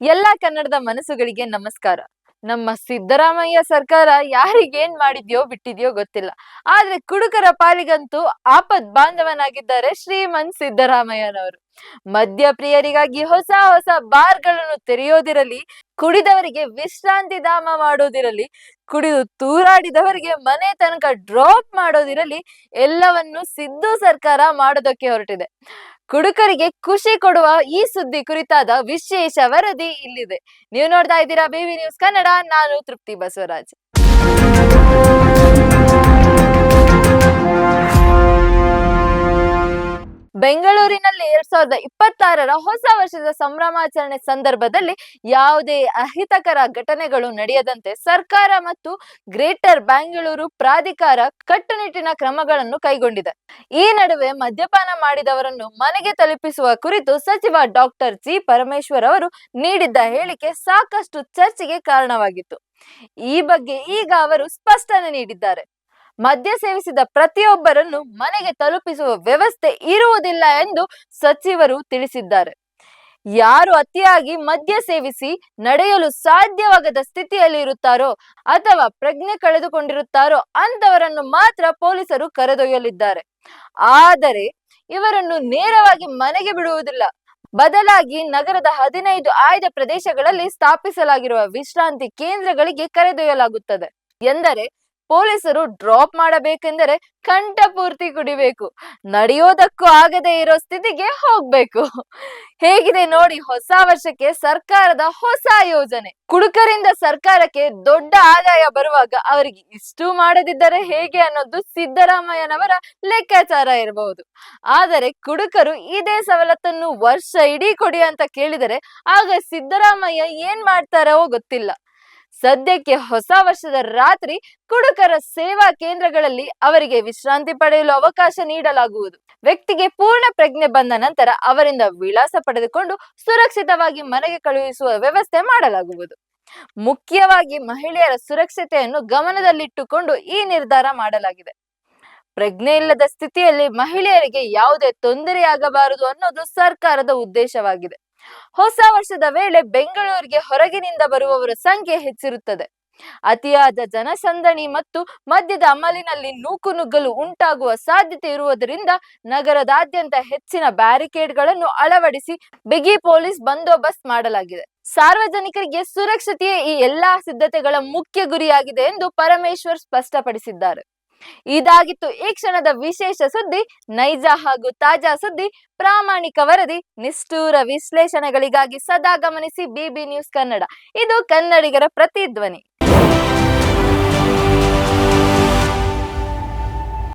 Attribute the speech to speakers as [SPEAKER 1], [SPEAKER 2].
[SPEAKER 1] ಎಲ್ಲ ಕನ್ನಡದ ಮನಸ್ಸುಗಳಿಗೆ ನಮಸ್ಕಾರ. ನಮ್ಮ ಸಿದ್ದರಾಮಯ್ಯ ಸರ್ಕಾರ ಯಾರಿಗೇನ್ ಮಾಡಿದ್ಯೋ ಬಿಟ್ಟಿದ್ಯೋ ಗೊತ್ತಿಲ್ಲ. ಆದ್ರೆ ಕುಡುಕರ ಪಾಲಿಗಂತೂ ಆಪದ್ ಬಾಂಧವನಾಗಿದ್ದಾರೆ ಶ್ರೀಮಂತ್ ಸಿದ್ದರಾಮಯ್ಯನವರು. ಮದ್ಯ ಪ್ರಿಯರಿಗಾಗಿ ಹೊಸ ಹೊಸ ಬಾರ್ಗಳನ್ನು ತೆರೆಯೋದಿರಲಿ ಕುಡಿದವರಿಗೆ ವಿಶ್ರಾಂತಿ ಧಾಮ ಮಾಡೋದಿರಲಿ, ಕುಡಿದು ತೂರಾಡಿದವರಿಗೆ ಮನೆ ತನಕ ಡ್ರಾಪ್ ಮಾಡೋದಿರಲಿ, ಎಲ್ಲವನ್ನು ಸಿದ್ದು ಸರ್ಕಾರ ಮಾಡೋದಕ್ಕೆ ಹೊರಟಿದೆ. ಕುಡುಕರಿಗೆ ಖುಷಿ ಕೊಡುವ ಈ ಸುದ್ದಿ ಕುರಿತಾದ ವಿಶೇಷ ವರದಿ ಇಲ್ಲಿದೆ. ನೀವು ನೋಡ್ತಾ ಇದ್ದೀರಾ ಬಿವಿ ನ್ಯೂಸ್ ಕನ್ನಡ, ನಾನು ತೃಪ್ತಿ ಬಸವರಾಜ್. ಬೆಂಗಳೂರಿನಲ್ಲಿ ಎರಡ್ ಸಾವಿರದ ಇಪ್ಪತ್ತಾರರ ಹೊಸ ವರ್ಷದ ಸಂಭ್ರಮಾಚರಣೆ ಸಂದರ್ಭದಲ್ಲಿ ಯಾವುದೇ ಅಹಿತಕರ ಘಟನೆಗಳು ನಡೆಯದಂತೆ ಸರ್ಕಾರ ಮತ್ತು ಗ್ರೇಟರ್ ಬೆಂಗಳೂರು ಪ್ರಾಧಿಕಾರ ಕಟ್ಟುನಿಟ್ಟಿನ ಕ್ರಮಗಳನ್ನು ಕೈಗೊಂಡಿದೆ. ಈ ನಡುವೆ ಮದ್ಯಪಾನ ಮಾಡಿದವರನ್ನು ಮನೆಗೆ ತಲುಪಿಸುವ ಕುರಿತು ಸಚಿವ ಡಾಕ್ಟರ್ ಜಿ ಪರಮೇಶ್ವರ್ ಅವರು ನೀಡಿದ್ದ ಹೇಳಿಕೆ ಸಾಕಷ್ಟು ಚರ್ಚೆಗೆ ಕಾರಣವಾಗಿತ್ತು. ಈ ಬಗ್ಗೆ ಈಗ ಅವರು ಸ್ಪಷ್ಟನೆ ನೀಡಿದ್ದಾರೆ. ಮದ್ಯ ಸೇವಿಸಿದ ಪ್ರತಿಯೊಬ್ಬರನ್ನು ಮನೆಗೆ ತಲುಪಿಸುವ ವ್ಯವಸ್ಥೆ ಇರುವುದಿಲ್ಲ ಎಂದು ಸಚಿವರು ತಿಳಿಸಿದ್ದಾರೆ. ಯಾರು ಅತಿಯಾಗಿ ಮದ್ಯ ಸೇವಿಸಿ ನಡೆಯಲು ಸಾಧ್ಯವಾಗದ ಸ್ಥಿತಿಯಲ್ಲಿ ಇರುತ್ತಾರೋ ಅಥವಾ ಪ್ರಜ್ಞೆ ಕಳೆದುಕೊಂಡಿರುತ್ತಾರೋ ಅಂತವರನ್ನು ಮಾತ್ರ ಪೊಲೀಸರು ಕರೆದೊಯ್ಯಲಿದ್ದಾರೆ. ಆದರೆ ಇವರನ್ನು ನೇರವಾಗಿ ಮನೆಗೆ ಬಿಡುವುದಿಲ್ಲ. ಬದಲಾಗಿ ನಗರದ ಹದಿನೈದು ಆಯ್ದ ಪ್ರದೇಶಗಳಲ್ಲಿ ಸ್ಥಾಪಿಸಲಾಗಿರುವ ವಿಶ್ರಾಂತಿ ಕೇಂದ್ರಗಳಿಗೆ ಕರೆದೊಯ್ಯಲಾಗುತ್ತದೆ. ಎಂದರೆ ಪೊಲೀಸರು ಡ್ರಾಪ್ ಮಾಡಬೇಕೆಂದರೆ ಕಂಠಪೂರ್ತಿ ಕುಡಿಬೇಕು. ನಡೆಯೋದಕ್ಕೂ ಆಗದೆ ಇರೋ ಸ್ಥಿತಿಗೆ ಹೋಗ್ಬೇಕು. ಹೇಗಿದೆ ನೋಡಿ ಹೊಸ ವರ್ಷಕ್ಕೆ ಸರ್ಕಾರದ ಹೊಸ ಯೋಜನೆ. ಕುಡುಕರಿಂದ ಸರ್ಕಾರಕ್ಕೆ ದೊಡ್ಡ ಆದಾಯ ಬರುವಾಗ ಅವರಿಗೆ ಇಷ್ಟು ಮಾಡದಿದ್ದರೆ ಹೇಗೆ ಅನ್ನೋದು ಸಿದ್ದರಾಮಯ್ಯನವರ ಲೆಕ್ಕಾಚಾರ ಇರಬಹುದು. ಆದರೆ ಕುಡುಕರು ಇದೇ ಸವಲತ್ತನ್ನು ವರ್ಷ ಇಡೀ ಕೊಡಿ ಅಂತ ಕೇಳಿದರೆ ಆಗ ಸಿದ್ದರಾಮಯ್ಯ ಏನ್ ಮಾಡ್ತಾರೋ ಗೊತ್ತಿಲ್ಲ. ಸದ್ಯಕ್ಕೆ ಹೊಸ ವರ್ಷದ ರಾತ್ರಿ ಕುಡುಕರ ಸೇವಾ ಕೇಂದ್ರಗಳಲ್ಲಿ ಅವರಿಗೆ ವಿಶ್ರಾಂತಿ ಪಡೆಯಲು ಅವಕಾಶ ನೀಡಲಾಗುವುದು. ವ್ಯಕ್ತಿಗೆ ಪೂರ್ಣ ಪ್ರಜ್ಞೆ ಬಂದ ನಂತರ ಅವರಿಂದ ವಿಳಾಸ ಪಡೆದುಕೊಂಡು ಸುರಕ್ಷಿತವಾಗಿ ಮನೆಗೆ ಕಳುಹಿಸುವ ವ್ಯವಸ್ಥೆ ಮಾಡಲಾಗುವುದು. ಮುಖ್ಯವಾಗಿ ಮಹಿಳೆಯರ ಸುರಕ್ಷತೆಯನ್ನು ಗಮನದಲ್ಲಿಟ್ಟುಕೊಂಡು ಈ ನಿರ್ಧಾರ ಮಾಡಲಾಗಿದೆ. ಪ್ರಜ್ಞೆ ಇಲ್ಲದ ಸ್ಥಿತಿಯಲ್ಲಿ ಮಹಿಳೆಯರಿಗೆ ಯಾವುದೇ ತೊಂದರೆಯಾಗಬಾರದು ಅನ್ನೋದು ಸರ್ಕಾರದ ಉದ್ದೇಶವಾಗಿದೆ. ಹೊಸ ವರ್ಷದ ವೇಳೆ ಬೆಂಗಳೂರಿಗೆ ಹೊರಗಿನಿಂದ ಬರುವವರ ಸಂಖ್ಯೆ ಹೆಚ್ಚಿರುತ್ತದೆ. ಅತಿಯಾದ ಜನಸಂದಣಿ ಮತ್ತು ಮದ್ಯದ ಅಮಲಿನಲ್ಲಿ ನೂಕು ನುಗ್ಗಲು ಉಂಟಾಗುವ ಸಾಧ್ಯತೆ ಇರುವುದರಿಂದ ನಗರದಾದ್ಯಂತ ಹೆಚ್ಚಿನ ಬ್ಯಾರಿಕೇಡ್ಗಳನ್ನು ಅಳವಡಿಸಿ ಬಿಗಿ ಪೊಲೀಸ್ ಬಂದೋಬಸ್ತ್ ಮಾಡಲಾಗಿದೆ. ಸಾರ್ವಜನಿಕರಿಗೆ ಸುರಕ್ಷತೆಯೇ ಈ ಎಲ್ಲಾ ಸಿದ್ಧತೆಗಳ ಮುಖ್ಯ ಗುರಿಯಾಗಿದೆ ಎಂದು ಪರಮೇಶ್ವರ್ ಸ್ಪಷ್ಟಪಡಿಸಿದ್ದಾರೆ. ಇದಾಗಿತ್ತು. ಈ ಕ್ಷಣದ ವಿಶೇಷ ಸುದ್ದಿ, ನೈಜ ಹಾಗೂ ತಾಜಾ ಸುದ್ದಿ, ಪ್ರಾಮಾಣಿಕ ವರದಿ, ನಿಷ್ಠೂರ ವಿಶ್ಲೇಷಣೆಗಳಿಗಾಗಿ ಸದಾ ಗಮನಿಸಿ ಬಿಬಿ ನ್ಯೂಸ್ ಕನ್ನಡ. ಇದು ಕನ್ನಡಿಗರ ಪ್ರತಿಧ್ವನಿ.